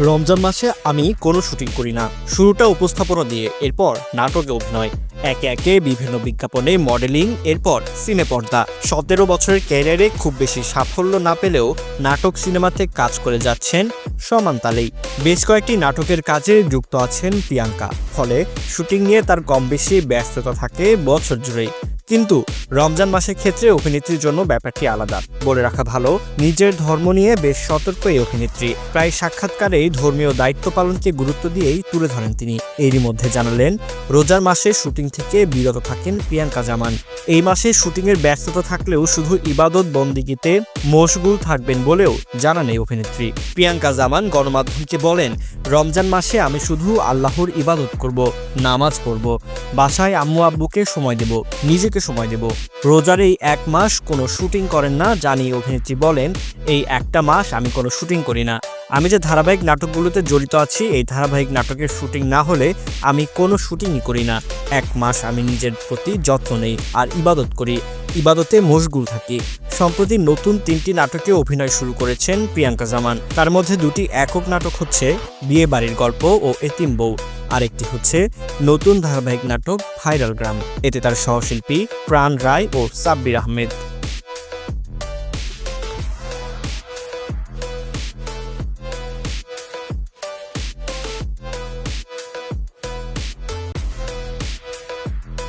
রমজান মাসে আমি কোনো শুটিং করি না। শুরুটা উপস্থাপনা দিয়ে, এরপর নাটকে অভিনয়। একে একে বিভিন্ন বিজ্ঞাপনে মডেলিং, এরপর সিনে পর্দা সতেরো বছরের ক্যারিয়ারে খুব বেশি সাফল্য না পেলেও নাটক সিনেমাতে কাজ করে যাচ্ছেন সমান তালেই বেশ কয়েকটি নাটকের কাজে যুক্ত আছেন প্রিয়াঙ্কা। ফলে শুটিং নিয়ে তার কম বেশি ব্যস্ততা থাকে বছর জুড়েই। কিন্তু রমজান মাসের ক্ষেত্রে অভিনেত্রীর জন্য ব্যাপারটি আলাদা। বলে রাখা ভালো, নিজের ধর্ম নিয়ে বেশ সতর্ক এই অভিনেত্রী। প্রায় সাক্ষাৎকারেই ধর্মীয় দায়িত্ব পালনকে গুরুত্ব দিয়েই তুলে ধরেন তিনি। এরই মধ্যে জানালেন, রোজার মাসে শুটিং থেকে বিরত থাকেন প্রিয়াঙ্কা জামান। এই মাসে শুটিংয়ের ব্যস্ততা থাকলেও শুধু ইবাদত বন্দিগিতে মশগুল থাকবেন বলেও জানান এই অভিনেত্রী। প্রিয়াঙ্কা জামান গণমাধ্যমকে বলেন রমজান মাসে আমি শুধু আল্লাহর ইবাদত করব, নামাজ পড়ব, বাসায় আম্মু আব্বুকে সময় দেব, নিজেকে সময় দেব। রোজার এই এক মাস কোনো শুটিং করেন না, জানি অভিনেত্রী বলেন, এই একটা মাস আমি কোনো শুটিং করি না। আমি যে ধারাবাহিক নাটকগুলোতে জড়িত আছি, এই ধারাবাহিক নাটকের শুটিং না হলে আমি কোনো শুটিংই করি না। এক মাস আমি নিজের প্রতি যত্ন নেই আর ইবাদত করি। ইবাদতে মশগুল থাকি। সম্প্রতি নতুন তিনটি নাটকে অভিনয় শুরু করেছেন প্রিয়াঙ্কা জামান। তার মধ্যে দুটি একক নাটক হচ্ছে বিয়ে বাড়ির গল্প ও এতিম বউ। আরেকটি হচ্ছে নতুন ধারাবাহিক নাটক ভাইরাল গ্রাম। এতে তার সহশিল্পী প্রাণ রায় ও সাব্বির আহমেদ।